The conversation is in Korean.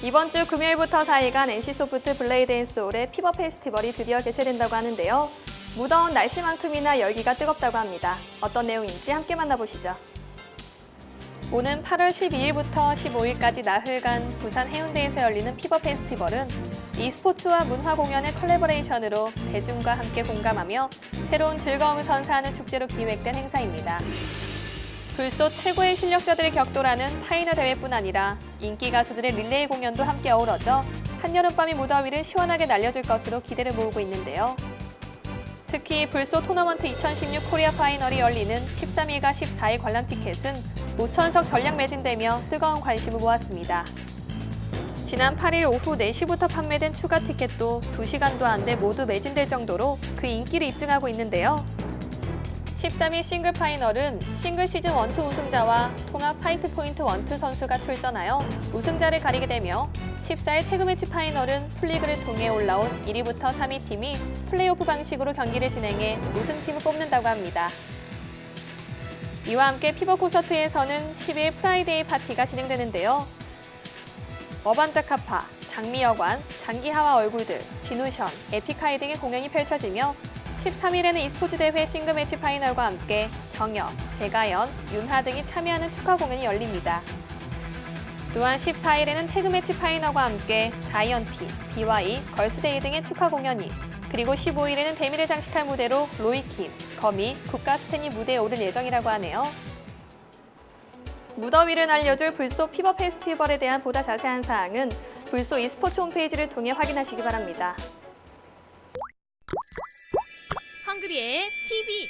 이번 주 금요일부터 4일간 NC소프트 블레이드 앤 소울의 피버 페스티벌이 드디어 개최된다고 하는데요. 무더운 날씨만큼이나 열기가 뜨겁다고 합니다. 어떤 내용인지 함께 만나보시죠. 오는 8월 12일부터 15일까지 나흘간 부산 해운대에서 열리는 피버 페스티벌은 e스포츠와 문화 공연의 컬래버레이션으로 대중과 함께 공감하며 새로운 즐거움을 선사하는 축제로 기획된 행사입니다. 불소 최고의 실력자들이 격돌하는 파이너 대회뿐 아니라 인기 가수들의 릴레이 공연도 함께 어우러져 한여름밤이 무더위를 시원하게 날려줄 것으로 기대를 모으고 있는데요. 특히 불소 토너먼트 2016 코리아 파이널이 열리는 13일과 14일 관람 티켓은 5천석 전량 매진되며 뜨거운 관심을 모았습니다. 지난 8일 오후 4시부터 판매된 추가 티켓도 2시간도 안 돼 모두 매진될 정도로 그 인기를 입증하고 있는데요. 13일 싱글 파이널은 싱글 시즌 1, 2 우승자와 통합 파이트 포인트 1, 2 선수가 출전하여 우승자를 가리게 되며 14일 태그매치 파이널은 플리그를 통해 올라온 1위부터 3위 팀이 플레이오프 방식으로 경기를 진행해 우승팀을 뽑는다고 합니다. 이와 함께 피버 콘서트에서는 10일 프라이데이 파티가 진행되는데요. 어반자카파, 장미여관, 장기하와 얼굴들, 진우션, 에픽하이 등의 공연이 펼쳐지며 13일에는 e스포츠 대회 싱글 매치 파이널과 함께 정혁, 배가연, 윤하 등이 참여하는 축하 공연이 열립니다. 또한 14일에는 태그 매치 파이널과 함께 자이언티, BY, 걸스데이 등의 축하 공연이 그리고 15일에는 데미를 장식할 무대로 로이킴, 거미, 국가스텐이 무대에 오를 예정이라고 하네요. 무더위를 날려줄 불소 피버 페스티벌에 대한 보다 자세한 사항은 불소 e스포츠 홈페이지를 통해 확인하시기 바랍니다. 헝그리의 TV